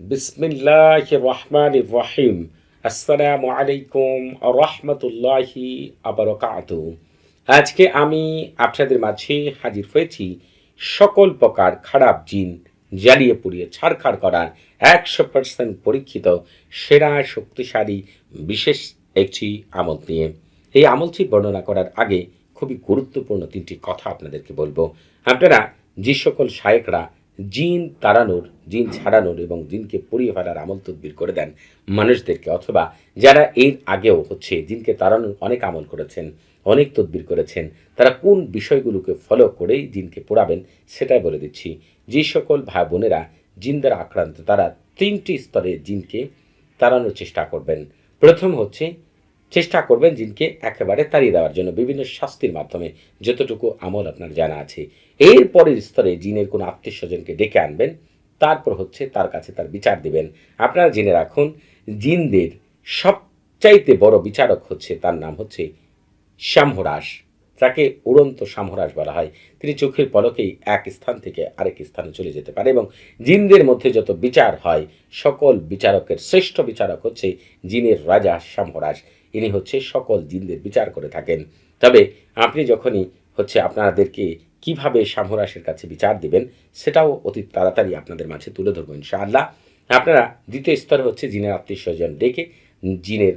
বিসমিল্লাহ রহমান রহিম আসসালামু আলাইকুম রহমতুল্লাহি আবরকাত আজকে আমি আপনাদের মাঝে হাজির হয়েছি সকল প্রকার খারাপ জিন জ্বালিয়ে পুড়িয়ে ছাড়খাড় করার একশো পার্সেন্ট পরীক্ষিত, সেরা, শক্তিশালী, বিশেষ একটি আমল নিয়ে। এই আমলটি বর্ণনা করার আগে খুবই গুরুত্বপূর্ণ তিনটি কথা আপনাদেরকে বলব। আপনারা যে সকল শায়েকরা জিন তাড়ানোর, জিন ছাড়ানোর এবং জিনকে পুড়িয়ে ফেলার আমল তদবির করে দেন মানুষদেরকে অথবা যারা এর আগেও হচ্ছে জিনকে তাড়ানোর অনেক আমল করেছেন, অনেক তদবির করেছেন, তারা কোন বিষয়গুলোকে ফলো করেই জিনকে পোড়াবেন সেটাই বলে দিচ্ছি। যে সকল ভাই বোনেরা জিন দ্বারা আক্রান্ত, তারা তিনটি স্তরে জিনকে তাড়ানোর চেষ্টা করবেন। প্রথম হচ্ছে চেষ্টা করবেন জিনকে একেবারে তাড়িয়ে দেওয়ার জন্য বিভিন্ন শাস্তির মাধ্যমে, যতটুকু আমল আপনার জানা আছে। এর পরের স্তরে জিনের কোনো আত্মীয় স্বজনকে ডেকে আনবেন, তারপর হচ্ছে তার কাছে তার বিচার দিবেন। আপনারা জেনে রাখুন, জিনদের সবচাইতে বড় বিচারক হচ্ছে, তার নাম হচ্ছে শাম্ভরাস তাকে উড়ন্ত শাম্ভরাস বলা হয়। তিনি চোখের পলকেই এক স্থান থেকে আরেক স্থানে চলে যেতে পারে এবং জিনদের মধ্যে যত বিচার হয়, সকল বিচারকের শ্রেষ্ঠ বিচারক হচ্ছে জিনের রাজা শাম্ভরাস ইনি হচ্ছে সকল জিনদের বিচার করে থাকেন। তবে আপনি যখনই হচ্ছে আপনাদেরকে কীভাবে শাম্ভরাসের কাছে বিচার দিবেন, সেটাও অতি তাড়াতাড়ি আপনাদের মাঝে তুলে ধরবো ইনশাআল্লাহ। আপনারা দ্বিতীয় স্তর হচ্ছে জিনের আত্মীয় স্বজন ডেকে জিনের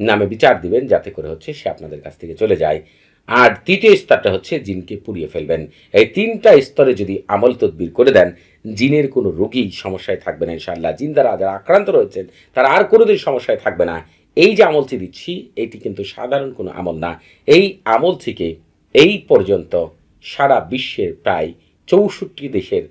নামে বিচার দিবেন, যাতে করে হচ্ছে সে আপনাদের কাছ থেকে চলে যায়। আর তৃতীয় স্তরটা হচ্ছে জিনকে পুড়িয়ে ফেলবেন। এই তিনটা স্তরে যদি আমল তদবির করে দেন, জিনের কোনো রোগী সমস্যায় থাকবে না ইনশাআল্লাহ। জিন দ্বারা যারা আক্রান্ত রয়েছেন, তারা আর কোনোদিন সমস্যায় থাকবে না। এই যে আমলটি দিচ্ছি, এটি কিন্তু সাধারণ কোনো আমল না। এই আমল থেকে এই পর্যন্ত সারা বিশ্বের প্রায় চৌষট্টি দেশের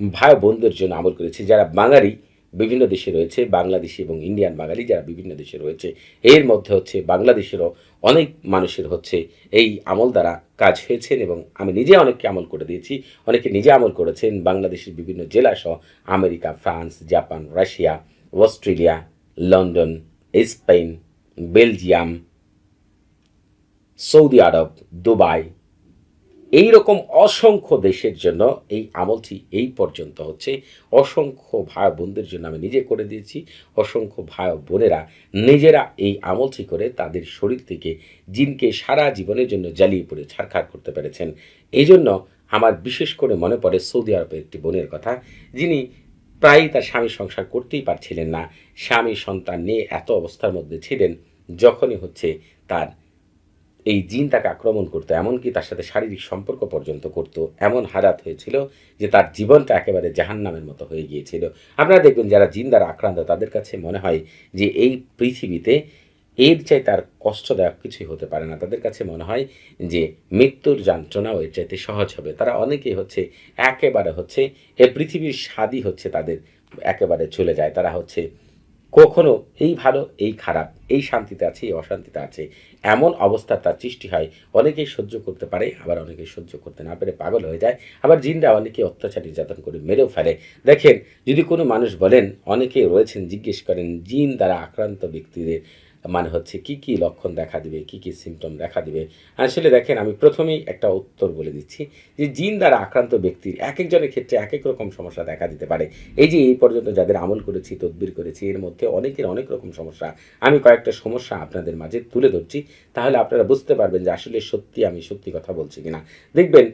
ভাই বোনদের জন্য আমল করেছে। যারা বাঙালি, বিভিন্ন দেশে রয়েছে, বাংলাদেশি এবং ইন্ডিয়ান বাঙালি যারা বিভিন্ন দেশে রয়েছে। এর মধ্যে হচ্ছে বাংলাদেশেরও অনেক মানুষের হচ্ছে এই আমল দ্বারা কাজ হয়েছেন এবং আমি নিজে অনেককে আমল করে দিয়েছি। অনেকে নিজে আমল করেছেন। বাংলাদেশের বিভিন্ন জেলা সহ America, France, Japan, Russia, Australia, London Spain Belgium Saudi Arab Dubai এই রকম অসংখ্য দেশের জন্য এই আমলটি এই পর্যন্ত হচ্ছে। অসংখ্য ভাই বোনদের জন্য আমি নিজে করে দিয়েছি। অসংখ্য ভাই বোনেরা নিজেরা এই আমলটি করে তাদের শরীর থেকে জিনকে সারা জীবনের জন্য জ্বালিয়ে পড়ে ছাড়খাড় করতে পেরেছেন। এই জন্য আমার বিশেষ করে মনে পড়ে সৌদি আরবের একটি বোনের কথা। যিনি প্রায়ই তার স্বামী সংসার করতেই পারছিলেন না। স্বামী সন্তান নিয়ে এত অবস্থার মধ্যে ছিলেন, যখনই হচ্ছে তার এই জিন তাকে আক্রমণ করতো, এমনকি তার সাথে শারীরিক সম্পর্ক পর্যন্ত করত। এমন হারাত হয়েছিল যে তার জীবনটা একেবারে জাহান্নামের মতো হয়ে গিয়েছিল। আপনারা দেখবেন যারা জিন দ্বারা আক্রান্ত, তাদের কাছে মনে হয় যে এই পৃথিবীতে এর চাই তার কষ্টদায়ক কিছুই হতে পারে না। তাদের কাছে মনে হয় যে মৃত্যুর যন্ত্রণাও এর চাইতে সহজ হবে। তারা অনেকেই হচ্ছে, একেবারে হচ্ছে, এ পৃথিবীর স্বাদই হচ্ছে তাদের একেবারে চলে যায়। তারা হচ্ছে, কখনো এই ভালো, এই খারাপ, এই শান্তিতে আছে, এই অশান্তিতে আছে, এমন অবস্থা তার সৃষ্টি হয়। অনেকেই সহ্য করতে পারে, আবার অনেকেই সহ্য করতে না পেরে পাগল হয়ে যায়। আবার জিনরা অনেকে অত্যাচার, নির্যাতন করে মেরেও ফেলে। দেখেন, যদি কোনো মানুষ বলেন অনেকে রয়েছেন, জিজ্ঞেস করেন, জিন দ্বারা আক্রান্ত ব্যক্তিদের মানে হচ্ছে কি কি লক্ষণ দেখা দিবে, কি কি সিমটম দেখা দিবে। আসলে দেখেন, আমি প্রথমেই একটা উত্তর বলে দিচ্ছি যে জিন দ্বারা আক্রান্ত ব্যক্তির এক একজনের ক্ষেত্রে এক এক রকম সমস্যা দেখা দিতে পারে। এই যে এই পর্যন্ত যাদের আমল করেছি, তদবির করেছি, এর মধ্যে অনেকের অনেক রকম সমস্যা। আমি কয়েকটা সমস্যা আপনাদের মাঝে তুলে ধরছি, তাহলে আপনারা বুঝতে পারবেন যে আসলে সত্যি আমি সত্যি কথা বলছি কিনা। দেখবেন,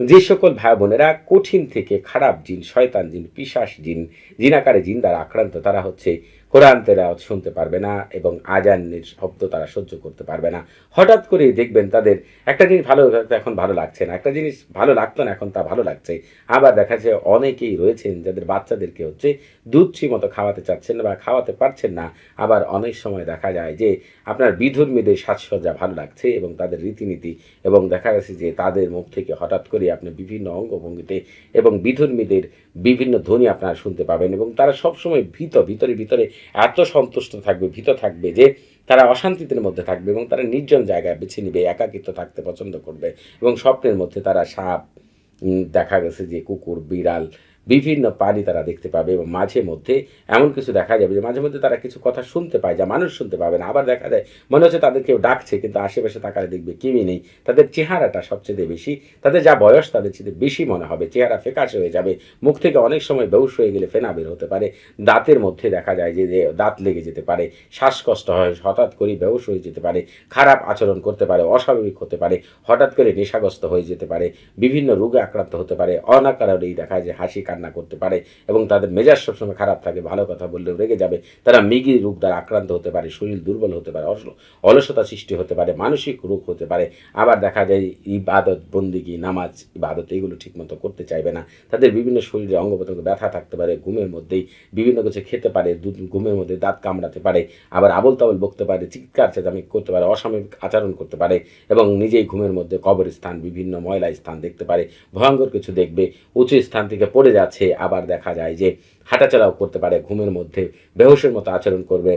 যে সকল ভাই বোনেরা কঠিন থেকে খারাপ জিন, শয়তান জিন পিশাস জিন জিনাকারে জিন দ্বারা আক্রান্ত, তারা হচ্ছে কোরআন তেলাওয়াত শুনতে পারবে না এবং আজানের শব্দ তারা সহ্য করতে পারবে না। হঠাৎ করেই দেখবেন তাদের একটা জিনিস ভালো এখন ভালো লাগছে না। একটা জিনিস ভালো লাগতো না, এখন তা ভালো লাগছে। আবার দেখা যাচ্ছে অনেকেই রয়েছেন যাদের বাচ্চাদেরকে হচ্ছে দুধছি মতো খাওয়াতে চাচ্ছেন বা খাওয়াতে পারছেন না। আবার অনেক সময় দেখা যায় যে আপনার বিধর্মীদের সাজসজ্জা ভালো লাগছে এবং তাদের রীতিনীতি এবং দেখা গেছে যে তাদের মুখ থেকে হঠাৎ করে আপনি বিভিন্ন অঙ্গভঙ্গিতে এবং বিধর্মীদের বিভিন্ন ধ্বনি আপনারা শুনতে পাবেন এবং তারা সবসময় ভীত ভিতরে ভিতরে এত সন্তুষ্ট থাকবে, ভীত থাকবে যে তারা অশান্তিদের মধ্যে থাকবে এবং তারা নির্জন জায়গায় বেছে নিবে, একাকিত্ব থাকতে পছন্দ করবে এবং স্বপ্নের মধ্যে তারা সাপ দেখা গেছে যে কুকুর, বিড়াল বিভিন্ন প্রাণী তারা দেখতে পাবে এবং মাঝে মধ্যে এমন কিছু দেখা যাবে যে মাঝে মধ্যে তারা কিছু কথা শুনতে পায় যা মানুষ শুনতে পাবে না। আবার দেখা যায়, মনে হচ্ছে তাদের কেউ ডাকছে কিন্তু আশেপাশে তাকালে দেখবে কেউই নেই। তাদের চেহারাটা সবচেয়ে বেশি, তাদের যা বয়স তাদের চেয়ে বেশি মনে হবে। চেহারা ফেকাশে হয়ে যাবে, মুখ থেকে অনেক সময় বেউস হয়ে গেলে ফেনা বের হতে পারে। দাঁতের মধ্যে দেখা যায় যে দাঁত লেগে যেতে পারে, শ্বাসকষ্ট হয়, হঠাৎ করে বেউস হয়ে যেতে পারে, খারাপ আচরণ করতে পারে, অস্বাভাবিক হতে পারে, হঠাৎ করে নেশাগ্রস্ত হয়ে যেতে পারে, বিভিন্ন রোগে আক্রান্ত হতে পারে অনাকারেই দেখা যায় হাসি কান্না করতে পারে এবং তাদের মেজাজ সবসময় খারাপ থাকে, ভালো কথা বললেও রেগে যাবে। তারা মৃগী রোগ দ্বারা আক্রান্ত হতে পারে, শরীর দুর্বল হতে পারে অলসতা সৃষ্টি হতে পারে, মানসিক রোগ হতে পারে। আবার দেখা যায় ইবাদত, বন্দিগি, নামাজ, ইবাদত, এগুলো ঠিকমতো করতে চাইবে না। তাদের বিভিন্ন শরীরে অঙ্গ প্রত্যঙ্গ ব্যথা থাকতে পারে, ঘুমের মধ্যেই বিভিন্ন কিছু খেতে পারে ঘুমের মধ্যে দাঁত কামড়াতে পারে, আবার আবল তাবল বকতে পারে, চিৎকার চেঁচামি করতে পারে, অসাময়িক আচরণ করতে পারে এবং নিজেই ঘুমের মধ্যে কবর স্থান বিভিন্ন ময়লা স্থান দেখতে পারে, ভয়ঙ্কর কিছু দেখবে, উঁচু স্থান থেকে পড়ে যাচ্ছে আবার দেখা যায় যে হাঁটাচলাও করতে পারে, ঘুমের মধ্যে বেহসের মতো আচরণ করবে,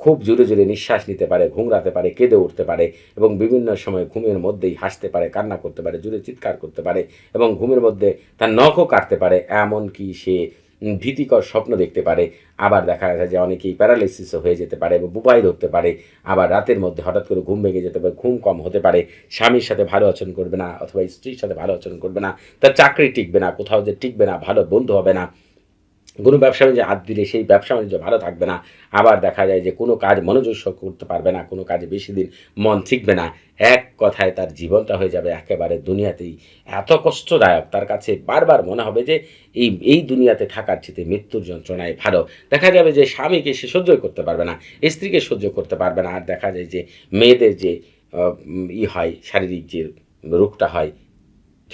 খুব জোরে জোরে নিঃশ্বাস নিতে পারে ঘুমরাতে পারে, কেঁদে উঠতে পারে এবং বিভিন্ন সময় ঘুমের মধ্যেই হাসতে পারে, কান্না করতে পারে, জোরে চিৎকার করতে পারে এবং ঘুমের মধ্যে তার নখও কাটতে পারে, এমনকি সে ভীতিকর স্বপ্ন দেখতে পারে। আবার দেখা যায় যে অনেকেই প্যারালাইসিসও হয়ে যেতে পারে এবং বুবাই ধরতে পারে। আবার রাতের মধ্যে হঠাৎ করে ঘুম ভেঙে যেতে পারে, ঘুম কম হতে পারে। স্বামীর সাথে ভালো আচরণ করবে না অথবা স্ত্রীর সাথে ভালো আচরণ করবে না। তার চাকরি টিকবে না, কোথাও যে টিকবে না, ভালো বন্ধু হবে না। কোনো ব্যবসা বাণিজ্যে হাত দিলে সেই ব্যবসা বাণিজ্য ভালো থাকবে না। আবার দেখা যায় যে কোনো কাজ মনোযোগ করতে পারবে না, কোনো কাজে বেশি দিন মন ঠিকবে না। এক কথায় তার জীবনটা হয়ে যাবে একেবারে দুনিয়াতেই। এত কষ্টদায়ক, তার কাছে বারবার মনে হবে যে এই এই দুনিয়াতে থাকার চেয়ে মৃত্যুর যন্ত্রণায় ভালো। দেখা যাবে যে স্বামীকে সে সহ্য করতে পারবে না, স্ত্রীকে সহ্য করতে পারবে না। আর দেখা যায় যে মেয়েদের যে ই হয়, শারীরিক যে রোগটা হয়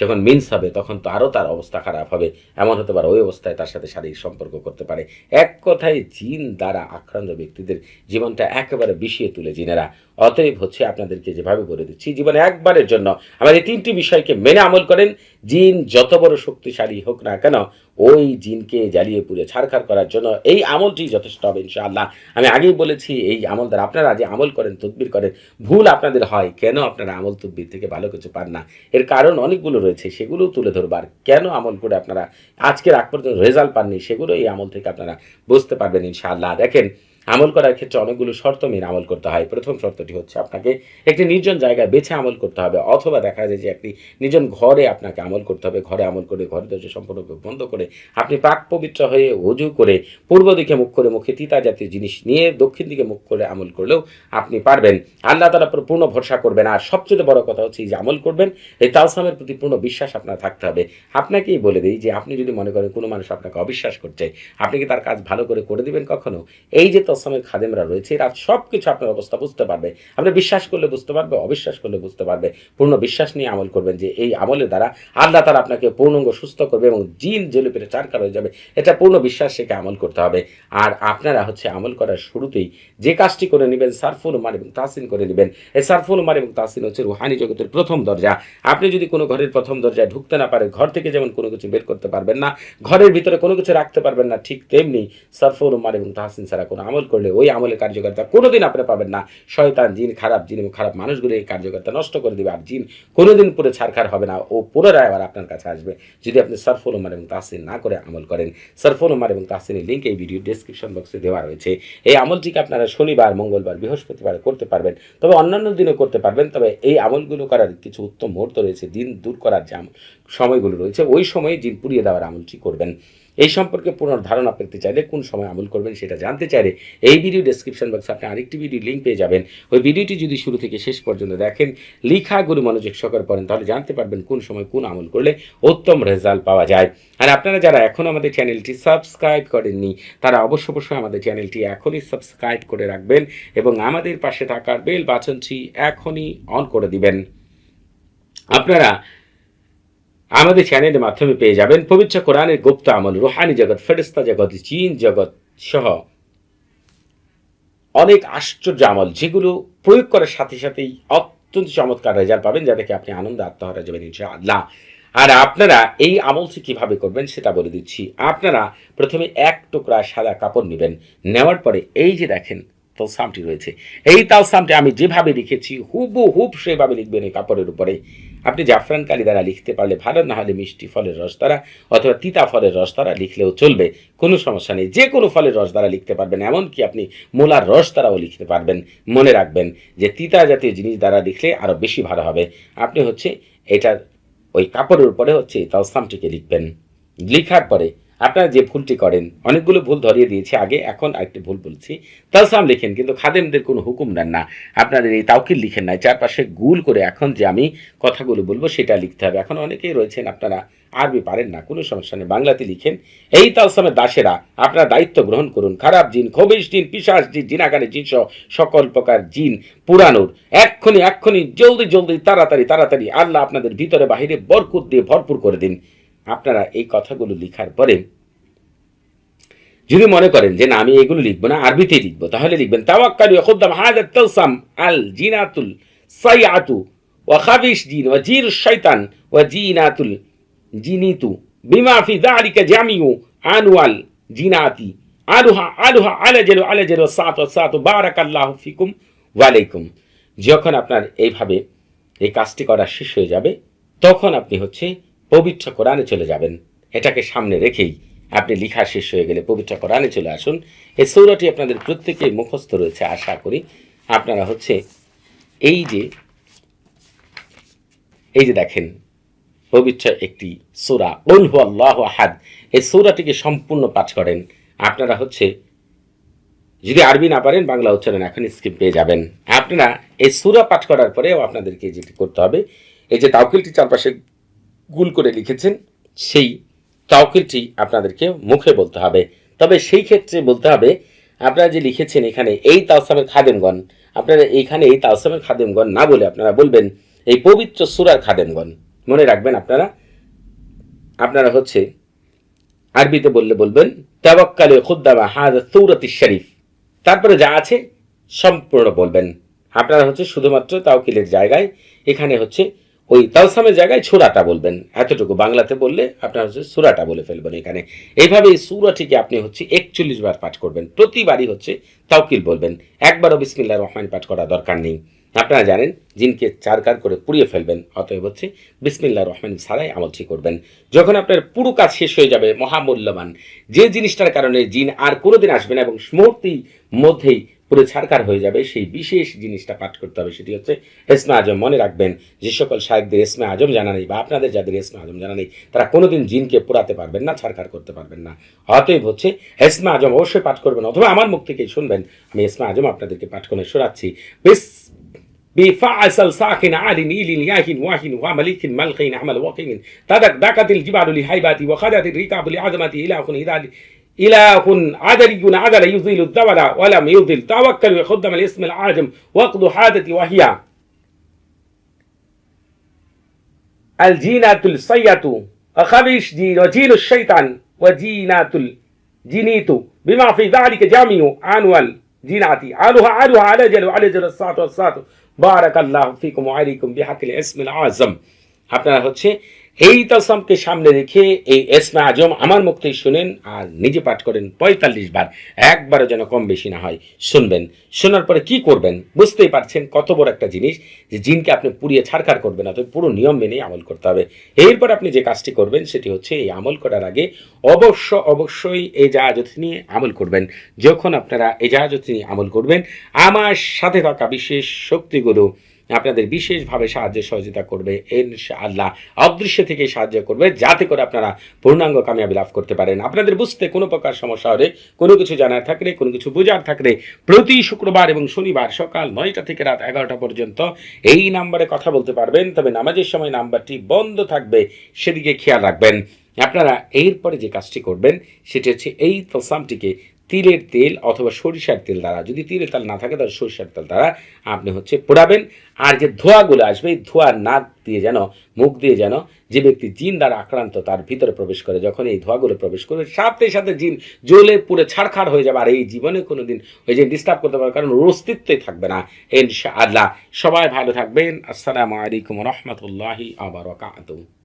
যখন মিন্স হবে, তখন তো আরও তার অবস্থা খারাপ হবে। এমন হতে পারে, ওই অবস্থায় তার সাথে শারীরিক সম্পর্ক করতে পারে। এক কথায় জিন দ্বারা আক্রান্ত ব্যক্তিদের জীবনটা একেবারে বিষিয়ে তুলে জিনেরা। অতএব হচ্ছে আপনাদেরকে যেভাবে বলে দিচ্ছি, জীবনে একবারের জন্য আমাদের তিনটি বিষয়কে মেনে আমল করেন। জিন যত বড় শক্তিশালী হোক না কেন, ওই জিনকে জ্বালিয়ে পুড়ে ছাড়খাড় করার জন্য এই আমলটি যথেষ্ট হবে ইনশাআল্লাহ। আমি আগেই বলেছি, এই আমল দ্বারা আপনারা যে আমল করেন, তদবির করেন, ভুল আপনাদের হয়। কেন আপনারা আমল তদবির থেকে ভালো কিছু পান না? এর কারণ অনেকগুলো রয়েছে, সেগুলো তুলে ধরবার কেন আমল করে আপনারা আজকের আগ পর্যন্ত রেজাল্ট পাননি, সেগুলো এই আমল থেকে আপনারা বুঝতে পারবেন ইনশাআল্লাহ। দেখেন আমল করার ক্ষেত্রে অনেকগুলো শর্ত মেনে আমল করতে হয়। প্রথম শর্তটি হচ্ছে আপনাকে একটি নির্জন জায়গায় বেছে আমল করতে হবে, অথবা দেখা যায় যে একটি নির্জন ঘরে আপনাকে আমল করতে হবে, ঘরে আমল করে, ঘরে দরজা সম্পূর্ণরূপে বন্ধ করে আপনি পাক পবিত্র হয়ে অজু করে পূর্ব দিকে মুখ করে মুখে তিতা জাতীয় জিনিস নিয়ে দক্ষিণ দিকে মুখ করে আমল করলেও আপনি পারবেন। আল্লাহ তালার উপর পূর্ণ ভরসা করবেন। আর সবচেয়ে বড় কথা হচ্ছে যে আমল করবেন, এই তালসামের প্রতি পূর্ণ বিশ্বাস আপনার থাকতে হবে। আপনাকেই বলে দিই যে আপনি যদি মনে করেন কোনো মানুষ আপনাকে অবিশ্বাস করছে, আপনি কি তার কাজ ভালো করে করে দিবেন কখনো? এই যে তসমের খাদেমরা রয়েছে, এরা সব কিছু আপনার অবস্থা বুঝতে পারবে। আপনি বিশ্বাস করলে বুঝতে পারবে, অবিশ্বাস করলে বুঝতে পারবে। পূর্ণ বিশ্বাস নিয়ে আমল করবেন যে এই আমলের দ্বারা আল্লাহ তারা আপনাকে পূর্ণাঙ্গ সুস্থ করবে এবং জিন জেলে পেটে চারকার হয়ে যাবে। এটা পূর্ণ বিশ্বাস থেকে আমল করতে হবে। আর আপনারা হচ্ছে আমল করার শুরুতেই যে কাজটি করে নেবেন, সারফুল উমার এবং তাসিন করে নেবেন। এই সারফুল উমার এবং তাসিন হচ্ছে রুহানি জগতের প্রথম দরজা। আপনি যদি কোনো ঘরের প্রথম দরজায় ঢুকতে না পারেন, ঘর থেকে যেমন কোনো কিছু বের করতে পারবেন না, ঘরের ভিতরে কোনো কিছু রাখতে পারবেন না, ঠিক তেমনি সারফুল উমার এবং তাহসিন ছাড়া কোনো আমল করলে ওই আমলের কার্যকারিতা কোনোদিন আপনি পাবেন না। শয়তান, জিন, খারাপ, জিন এবং খারাপ মানুষগুলো এই কার্যকারিতা নষ্ট করে দেবে আর জিন কোনোদিন পুরো ছাড়খাড় হবে না। ও পুনরায় আবার আপনার কাছে আসবে। যদি আপনি সারফুল উমার এবং তাহসিন না করে আমল করেন, সারফুল উমার এবং তাহসিনের লিঙ্ক এই ভিডিও ডেসক্রিপশন বক্সে দেওয়া রয়েছে। এই আমলটিকে আপনারা শনিবার, মঙ্গলবার, বৃহস্পতিবার করতে পারবেন। তবে অন্যান্য দিনও করতে পারবেন। তবে এই আমলগুলো করার কিছু উত্তম মুহূর্ত রয়েছে। দিন দূর করার যে সময়গুলো রয়েছে, ওই সময়ে জিন পুড়িয়ে দেওয়ার আমলটি করবেন। এই সম্পর্কে পুনর্ধারণা পেতে চাইলে কোন সময় আমল করবেন সেটা জানতে চাইলে এই ভিডিও ডেসক্রিপশন বক্সে আপনি আরেকটি ভিডিও লিঙ্ক পেয়ে যাবেন। ওই ভিডিওটি যদি শুরু থেকে শেষ পর্যন্ত দেখেন লিখাগুলো মনোযোগ সহকারে পড়েন, তাহলে জানতে পারবেন কোন সময় কোন আমল করলে উত্তম রেজাল্ট পাওয়া যায়। আর আপনারা যারা এখন আমাদের চ্যানেলটি সাবস্ক্রাইব করেননি, তারা অবশ্য অবশ্যই আমাদের চ্যানেলটি এখনই সাবস্ক্রাইব করে রাখবেন এবং আমাদের পাশে থাকার বেল বাটনটি এখনই অন করে দিবেন। আপনারা আমাদের চ্যানেলের মাধ্যমে পেয়ে যাবেন পবিত্র কোরআনের গুপ্ত আমল, রুহানি জগৎ ফেরিস্তা জগৎ চীন জগৎ সহ অনেক আশ্চর্য আমল, যেগুলো প্রয়োগ করার সাথে সাথেই অত্যন্ত চমৎকার রেজাল্ট পাবেন যা থেকে আপনি আনন্দ আত্মহারা যাবেন ইনশাআল্লাহ। আর আপনারা এই আমলটি কীভাবে করবেন সেটা বলে দিচ্ছি। আপনারা প্রথমে এক টুকরা সাদা কাপড় নেবেন, নেওয়ার পরে এই যে দেখেন তালসামটি রয়েছে, এই তালসামটি আমি যেভাবে লিখেছি হুবু হুব সেভাবে লিখবেন এই কাপড়ের উপরে। আপনি জাফরান কালি দ্বারা লিখতে পারলে ভালো, না হলে মিষ্টি ফলের রস দ্বারা, অথবা তিতা ফলের রস দ্বারা লিখলেও চলবে। কোনো সমস্যা নেই। যে কোনো ফলের রস দ্বারা লিখতে পারবেন, এমনকি আপনি মোলার রস দ্বারাও লিখতে পারবেন। মনে রাখবেন যে তিতা জাতীয় জিনিস দ্বারা লিখলে আরও বেশি ভালো হবে। আপনি হচ্ছে এটার ওই কাপড়ের উপরে হচ্ছে এই তাওসামটিকে লিখবেন। লিখার পরে আপনারা যে ভুলটি করেন, অনেকগুলো ভুল ধরিয়ে দিয়েছি, আগে এখন আরেকটি ভুল বলছি। তালসাম লিখেন, কিন্তু খাদেমদের কোনো হুকুম নেন না। আপনাদের এই তাওকিল লিখেন নাই চারপাশে গুল করে এখন যে আমি কথাগুলো বলব সেটা লিখতে হবে। এখন অনেকেই রয়েছেন, আপনারা আরবি পারেন না, কোনো সমস্যা নেই, বাংলাতে লিখেন। এই তালসামের দাসেরা, আপনারা দায়িত্ব গ্রহণ করুন। খারাপ জিন খবিশ জিন পিসাস জিন জিনাকারে জিন সহ সকল প্রকার জিন, পুরানোর। এক্ষুনি এক্ষুনি, জলদি জলদি, তাড়াতাড়ি তাড়াতাড়ি, আল্লাহ আপনাদের ভিতরে, বাহিরে বরকুত দিয়ে ভরপুর করে দিন। আপনারা এই কথাগুলো লিখার পরে যদি মনে করেন যে না, আমি এগুলো লিখব না আরবিতে লিখব, তাহলে লিখবেন, তাওয়াক্কালু তালসাম আল জিনাতুল জিন জির শাইতান ওয়া জিনাতুল জিনিতু বিমা ফি যালিকা জামিউ আনওয়াল জিনাতি আলুহা আলুহা সাত সাত বারাকাল্লাহু ফিকুম ওয়া আলাইকুম। যখন আপনার এইভাবে এই কাজটি করা শেষ হয়ে যাবে, তখন আপনি হচ্ছে পবিত্র কোরআনে চলে যাবেন। এটাকে সামনে রেখেই আপনি লিখা শেষ হয়ে গেলে পবিত্র কোরআনে চলে আসুন। এই সৌরাটি আপনাদের প্রত্যেকেই মুখস্থ রয়েছে, আশা করি। আপনারা হচ্ছে এই যে এই যে দেখেন, পবিত্র একটি সূরা। উল হু আল্লাহ আহাদ। এই সৌরাটিকে সম্পূর্ণ পাঠ করেন। আপনারা হচ্ছে, যদি আরবি না পারেন, বাংলা উচ্চারণ এখন স্কিপ পেয়ে যাবেন। আপনারা এই সূরা পাঠ করার পরেও আপনাদেরকে যেটি করতে হবে, এই যে তাওকিলটি চারপাশে গুল করে লিখেছেন, সেই তাওকিলটি আপনাদেরকে মুখে বলতে হবে। তবে সেই ক্ষেত্রে বলতে হবে, আপনারা যে লিখেছেন এখানে, এই তাওসামের খাদেমগণ আপনারা এইখানে এই তাওসামের খাদেমগণ না বলে আপনারা বলবেন, এই পবিত্র সুরার খাদেমগণ মনে রাখবেন আপনারা আপনারা হচ্ছে আরবিতে বললে বলবেন, তাওয়াক্কালে খুদ্দামা হাদ সৌরতি শরীফ তারপরে যা আছে সম্পূর্ণ বলবেন। আপনারা হচ্ছে শুধুমাত্র তাওকিলের জায়গায়, এখানে হচ্ছে ওই তালসামের জায়গায় ছোড়াটা বলবেন। এতটুকু বাংলাতে বললে আপনার হচ্ছে সুরাটা বলে ফেলবেন এখানে। এইভাবে এই সুরাটিকে আপনি হচ্ছে একচল্লিশ বার পাঠ করবেন। প্রতিবারই হচ্ছে তাওকিল বলবেন। একবারও বিসমিল্লা রহমান পাঠ করা দরকার নেই। আপনারা জানেন, জিনকে চারকার করে পুড়িয়ে ফেলবেন, অতএব হচ্ছে বিসমিল্লা রহমান সারাই আমলটি করবেন। যখন আপনার পুরো কাজ শেষ হয়ে যাবে, মহামূল্যবান। যে জিনিসটার কারণে জিন আর কোনোদিন আসবে না এবং মুহূর্তেই মধ্যেই পুরো ছারকার হয়ে যাবে সেই বিশেষ জিনিসটা পাঠ করতে হবে সেটি হচ্ছে এসমা আজম মনে রাখবেন যে সকল শাহেকদের এসমা আজম জানা নেই বা আপনাদের যাদের এসমা আজম জানা নেই তারা কোনোদিন জিনকে পোড়াতে পারবেন না ছারকার করতে পারবেন না অতএব হচ্ছে এসমা আজম অবশ্যই পাঠ করবেন অথবা আমার মুখ থেকেই শুনবেন আমি এসমা আজম আপনাদেরকে পাঠ করে শোনাচ্ছি বেশ بفعسل ساكن عال نيل ياه واهن ومليك ملقين عمل وقين تدك دكت الجبال لهيباتي وخدت الركاب لعظمتي إله إذا إله عدلي عدل يذيل الذول ولم يذل توكل وخدم الاسم العاجم وقض حادتي وهي الجينة الصية وخبيش جين وجين الشيطان وجينات الجنيت بما في ذلك جامع عنوال جيناتي علوها علوها على جل وعلى جل الصلاة والصلاة بارك الله فيكم وعليكم بحق الاسم العظم আপনারা হচ্ছে এই তাসামকে সামনে রেখে এই এসমা আজম আমার থেকে শুনেন আর নিজে পাঠ করেন পঁয়তাল্লিশ বার। একবারও যেন কম বেশি না হয়। শুনবেন। শোনার পরে কি করবেন? বুঝতেই পারছেন কত বড় একটা জিনিস যে জিনকে আপনি পুড়িয়ে ছাড়খার করবেন অত পুরো নিয়ম মেনেই আমল করতে হবে। এরপর আপনি যে কাজটি করবেন সেটি হচ্ছে এই আমল করার আগে অবশ্য অবশ্যই এই জাহাজত নিয়ে আমল করবেন। যখন আপনারা এই জাহাজত নিয়ে আমল করবেন, আমার সাথে থাকা বিশেষ শক্তিগুলো আপনাদের বিশেষভাবে সাহায্য সহযোগিতা করবে আল্লাহ অদৃশ্য থেকে সাহায্য করবে, যাতে করে আপনারা পূর্ণাঙ্গ কামিয়াবি লাভ করতে পারেন। আপনাদের বুঝতে কোনো প্রকার সমস্যা হলে, কোনো কিছু জানার থাকলে, কোনো কিছু বোঝার থাকলে, প্রতি শুক্রবার এবং শনিবার সকাল নয়টা থেকে রাত এগারোটা পর্যন্ত এই নাম্বারে কথা বলতে পারবেন। তবে নামাজের সময় নাম্বারটি বন্ধ থাকবে, সেদিকে খেয়াল রাখবেন। আপনারা এরপরে যে কাজটি করবেন, সেটি হচ্ছে এই তসামটিকে তিলের তেল অথবা সরিষার তেল দ্বারা। যদি তিলের তেল না থাকে, তাহলে সরিষার তেল দ্বারা আপনি হচ্ছে পোড়াবেন। আর যে ধোঁয়াগুলো আসবে, এই ধোঁয়ার নাক দিয়ে যেন, মুখ দিয়ে যেন যে ব্যক্তি জিন দ্বারা আক্রান্ত, তার ভিতরে প্রবেশ করে। যখন এই ধোঁয়াগুলো প্রবেশ করবে, সাথে সাথে জিন জ্বলে পুরে ছাড়খাড় হয়ে যাবে। আর এই জীবনে কোনো দিন ওই যে ডিস্টার্ব করতে পারবে কারণ অস্তিত্বই থাকবে না ইনশা আল্লাহ সবাই ভালো থাকবেন। আসসালামু আলাইকুম রহমতুল্লাহি আবার